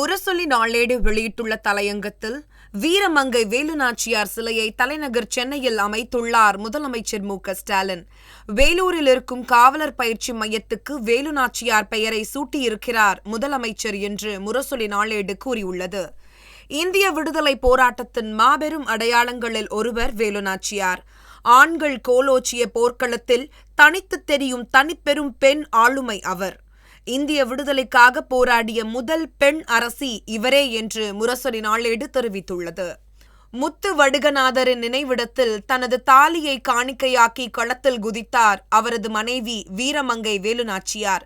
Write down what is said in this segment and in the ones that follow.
முரசொலி நாளேடு வெளியிட்டுள்ள தலையங்கத்தில் வீரமங்கை வேலுநாச்சியார் சிலையை தலைநகர் சென்னையில் அமைத்துள்ளார் முதலமைச்சர் மு க ஸ்டாலின். வேலூரில் இருக்கும் காவலர் பயிற்சி மையத்துக்கு வேலுநாச்சியார் பெயரை சூட்டியிருக்கிறார் முதலமைச்சர் என்று முரசொலி நாளேடு கூறியுள்ளது. இந்திய விடுதலை போராட்டத்தின் மாபெரும் அடையாளங்களில் ஒருவர் வேலுநாச்சியார். ஆண்கள் கோலோச்சிய போர்க்களத்தில் தனித்து தெரியும் தனிப்பெரும் பெண் ஆளுமை அவர். இந்திய விடுதலைக்காக போராடிய முதல் பெண் அரசி இவரே என்று முரசொலி நாளேடு தெரிவித்துள்ளது. முத்து வடுகநாதரின் நினைவிடத்தில் தனது தாலியை காணிக்கையாக்கி களத்தில் குதித்தார் அவரது மனைவி வீரமங்கை வேலுநாச்சியார்.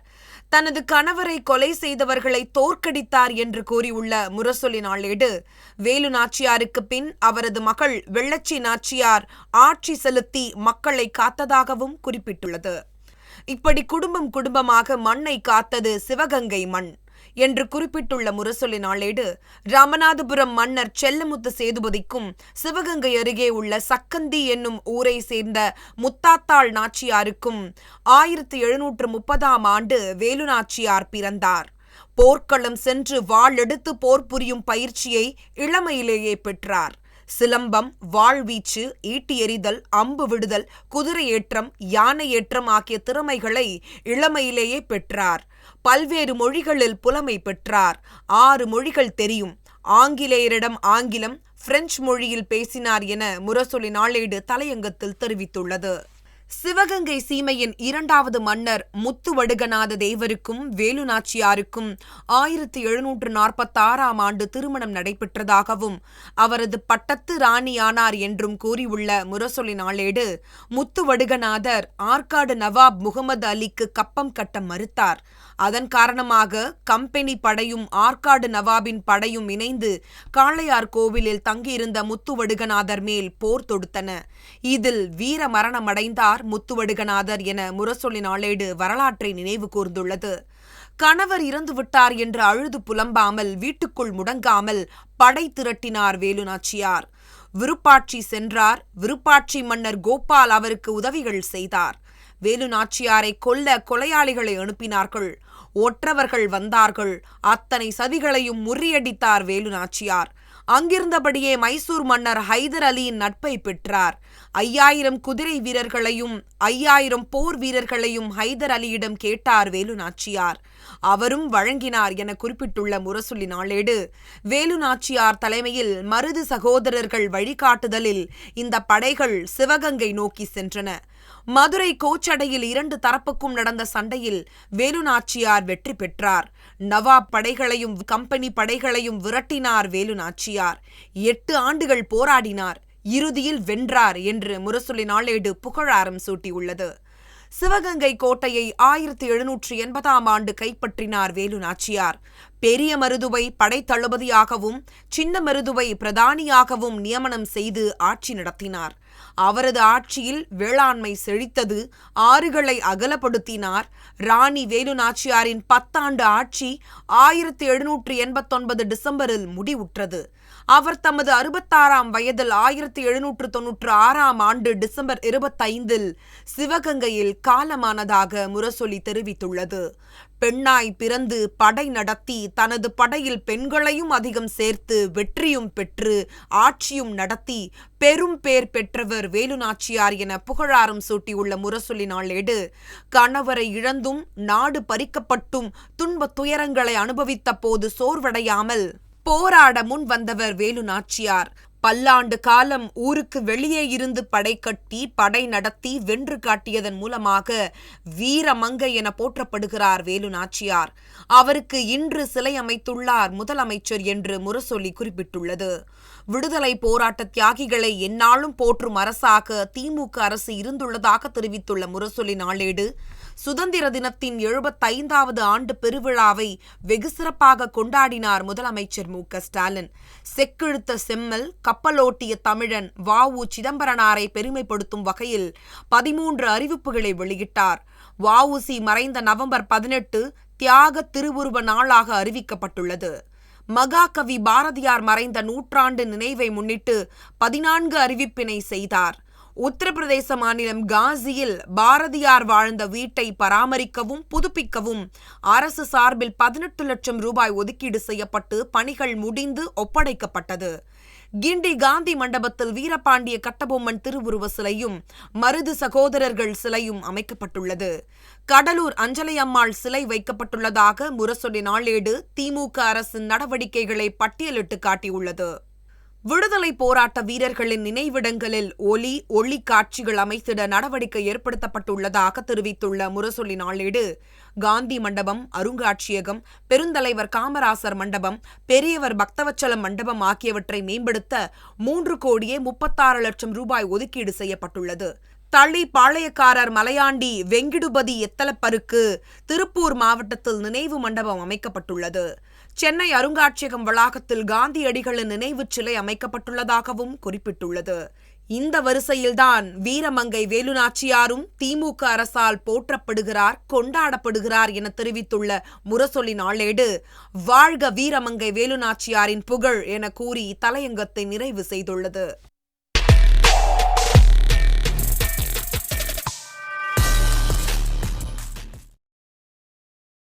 தனது கணவரை கொலை செய்தவர்களை தோற்கடித்தார் என்று கூறியுள்ள முரசொலி நாளேடு வேலு நாச்சியாருக்கு பின் அவரது மகள் வெள்ளச்சி நாச்சியார் ஆட்சி செலுத்தி மக்களை காத்ததாகவும் குறிப்பிட்டுள்ளது. இப்படி குடும்பம் குடும்பமாக மண்ணை காத்தது சிவகங்கை மண் என்று குறிப்பிட்டுள்ள முரசொலி நாளேடு ராமநாதபுரம் மன்னர் செல்லமுத்து சேதுபதிக்கும் சிவகங்கை அருகே உள்ள சக்கந்தி என்னும் ஊரை சேர்ந்த முத்தாத்தாள் நாச்சியாருக்கும் ஆயிரத்தி எழுநூற்று முப்பதாம் ஆண்டு வேலு நாச்சியார் பிறந்தார். போர்க்களம் சென்று வாளெடுத்து போர் புரியும் பயிற்சியை இளமையிலேயே பெற்றார். சிலம்பம் வாழ்வீச்சு ஈட்டி எறிதல் அம்பு விடுதல் குதிரை ஏற்றம் யானை ஏற்றம் ஆகிய திறமைகளை இளமையிலேயே பெற்றார். பல்வேறு மொழிகளில் புலமை பெற்றார். ஆறு மொழிகள் தெரியும். ஆங்கிலேயரிடம் ஆங்கிலம் பிரெஞ்சு மொழியில் பேசினார் என முரசொலி நாளேடு தலையங்கத்தில் தெரிவித்துள்ளது. சிவகங்கை சீமையின் இரண்டாவது மன்னர் முத்துவடுகநாத தேவருக்கும் வேலுநாச்சியாருக்கும் ஆயிரத்தி எழுநூற்று நாற்பத்தாறாம் ஆண்டு திருமணம் நடைபெற்றதாகவும் அவரது பட்டத்து ராணியானார் என்றும் கூறியுள்ள முரசொலி நாளேடு முத்துவடுகநாதர் ஆற்காடு நவாப் முகமது அலிக்கு கப்பம் கட்ட மறுத்தார். அதன் காரணமாக கம்பெனி படையும் ஆற்காடு நவாபின் படையும் இணைந்து காளையார் கோவிலில் தங்கியிருந்த முத்துவடுகநாதர் மேல் போர் தொடுத்தன. இதில் வீர மரணமடைந்தார் முத்துவடுகநாதர் என முரசொலி நாளேடு வரலாற்றை நினைவு கூர்ந்துள்ளது. கணவர் இறந்துவிட்டார் என்று அழுது புலம்பாமல் வீட்டுக்குள் முடங்காமல் படை திரட்டினார் வேலுநாச்சியார். விருப்பாட்சி சென்றார். விருப்பாட்சி மன்னர் கோபால் அவருக்கு உதவிகள் செய்தார். வேலு நாச்சியாரை கொல்ல கொலையாளிகளை அனுப்பினார்கள். ஒற்றவர்கள் வந்தார்கள். அத்தனை சதிகளையும் முறியடித்தார் வேலு நாச்சியார். அங்கிருந்தபடியே மைசூர் மன்னர் ஹைதர் அலியின் நட்பை பெற்றார். ஐயாயிரம் குதிரை வீரர்களையும் ஐயாயிரம் போர் வீரர்களையும் ஹைதர் அலியிடம் கேட்டார் வேலு நாச்சியார் அவரும் வழங்கினார் என குறிப்பிட்டுள்ள முரசொலி நாளேடு வேலு நாச்சியார் தலைமையில் மருது சகோதரர்கள் வழிகாட்டுதலில் இந்த படைகள் சிவகங்கை நோக்கி சென்றன. மதுரை கோச்சடையில் இரண்டு தரப்புக்கும் நடந்த சண்டையில் வேலு நாச்சியார் வெற்றி பெற்றார். நவாப் படைகளையும் கம்பெனி படைகளையும் விரட்டினார் வேலு நாச்சியார் எட்டு ஆண்டுகள் போராடினார். இறுதியில் வென்றார் என்று முரசொலி நாளேடு புகழாரம் சூட்டியுள்ளது. சிவகங்கை கோட்டையை ஆயிரத்தி எழுநூற்றி எண்பதாம் ஆண்டு கைப்பற்றினார் வேலு நாச்சியார். பெரிய மருதுவை படைத்தளபதியாகவும் சின்ன மருதுவை பிரதானியாகவும் நியமனம் செய்து ஆட்சி நடத்தினார். அவரது ஆட்சியில் வேளாண்மை செழித்தது ஆறுகளை அகலப்படுத்தினார். ராணி வேலு நாச்சியாரின் பத்தாண்டு ஆட்சி ஆயிரத்தி எழுநூற்றி எண்பத்தொன்பது டிசம்பரில் முடிவுற்றது. அவர் தமது அறுபத்தாறாம் வயதில் ஆயிரத்தி எழுநூற்று தொன்னூற்று ஆறாம் ஆண்டு டிசம்பர் இருபத்தைந்தில் சிவகங்கையில் காலமானதாக முரசொலி தெரிவித்துள்ளது. பெண்ணாய் பிறந்து படை நடத்தி தனது படையில் பெண்களையும் அதிகம் சேர்த்து வெற்றியும் பெற்று ஆட்சியும் நடத்தி பெரும் பேர் பெற்றவர் வேலுநாச்சியார் என புகழாரம் சூட்டியுள்ள முரசொலி நாளேடு கணவரை இழந்தும் நாடு பறிக்கப்பட்டும் துன்ப துயரங்களை அனுபவித்த போது சோர்வடையாமல் போராட முன் வந்தவர் வேலு நாச்சியார். பல்லாண்டு காலம் ஊருக்கு வெளியே இருந்து படை கட்டி படை நடத்தி வென்று காட்டியதன் மூலமாக வீரமங்கை என போற்றப்படுகிறார் வேலு நாச்சியார். அவருக்கு இன்று சிலை அமைத்துள்ளார் முதலமைச்சர் என்று முரசொலி குறிப்பிட்டுள்ளது. விடுதலை போராட்ட தியாகிகளை எந்நாளும் போற்றும் அரசாக திமுக அரசு இருந்துள்ளதாக தெரிவித்துள்ள முரசொலி நாளேடு சுதந்திர தினத்தின் எழுபத்தைந்தாவது ஆண்டு பெருவிழாவை வெகு சிறப்பாக கொண்டாடினார் முதலமைச்சர் மு க ஸ்டாலின். செக்கிழுத்த செம்மல் கப்பலோட்டிய தமிழன் வ உ சிதம்பரனாரை பெருமைப்படுத்தும் வகையில் பதிமூன்று அறிவிப்புகளை வெளியிட்டார். வஉசி மறைந்த நவம்பர் பதினெட்டு தியாக திருவுருவ நாளாக அறிவிக்கப்பட்டுள்ளது. மகாகவி பாரதியார் மறைந்த நூற்றாண்டு நினைவை முன்னிட்டு பதினான்கு அறிவிப்பினை செய்தார். உத்தரப்பிரதேச மாநிலம் காசியில் பாரதியார் வாழ்ந்த வீட்டை பராமரிக்கவும் புதுப்பிக்கவும் அரசு சார்பில் பதினெட்டு லட்சம் ரூபாய் ஒதுக்கீடு செய்யப்பட்டு பணிகள் முடிந்து ஒப்படைக்கப்பட்டது. கிண்டி காந்தி மண்டபத்தில் வீரபாண்டிய கட்டபொம்மன் திருவுருவ சிலையும் மருது சகோதரர்கள் சிலையும் அமைக்கப்பட்டுள்ளது. கடலூர் அஞ்சலையம்மாள் சிலை வைக்கப்பட்டுள்ளதாக முரசொலி நாளேடு திமுக அரசின் நடவடிக்கைகளை பட்டியலிட்டு காட்டியுள்ளது. விடுதலை போராட்ட வீரர்களின் நினைவிடங்களில் ஒலி ஒளி காட்சிகள் அமைத்திட நடவடிக்கை ஏற்படுத்தப்பட்டுள்ளதாக தெரிவித்துள்ள முரசொலி நாளேடு காந்தி மண்டபம் அருங்காட்சியகம் பெருந்தலைவர் காமராசர் மண்டபம் பெரியவர் பக்தவச்சலம் மண்டபம் ஆகியவற்றை மேம்படுத்த மூன்று கோடியே முப்பத்தாறு லட்சம் ரூபாய் ஒதுக்கீடு செய்யப்பட்டுள்ளது. தள்ளி பாளையக்காரர் மலையாண்டி வெங்கிடுபதி எத்தலப்பருக்கு திருப்பூர் மாவட்டத்தில் நினைவு மண்டபம் அமைக்கப்பட்டுள்ளது. சென்னை அருங்காட்சியகம் வளாகத்தில் காந்தியடிகளின் நினைவுச் சிலை அமைக்கப்பட்டுள்ளதாகவும் குறிப்பிட்டுள்ளது. இந்த வரிசையில்தான் வீரமங்கை வேலுநாச்சியாரும் திமுக அரசால் போற்றப்படுகிறார் கொண்டாடப்படுகிறார் என தெரிவித்துள்ள முரசொலி நாளேடு வாழ்க வீரமங்கை வேலுநாச்சியாரின் புகழ் என கூறி தலையங்கத்தை நிறைவு செய்துள்ளது.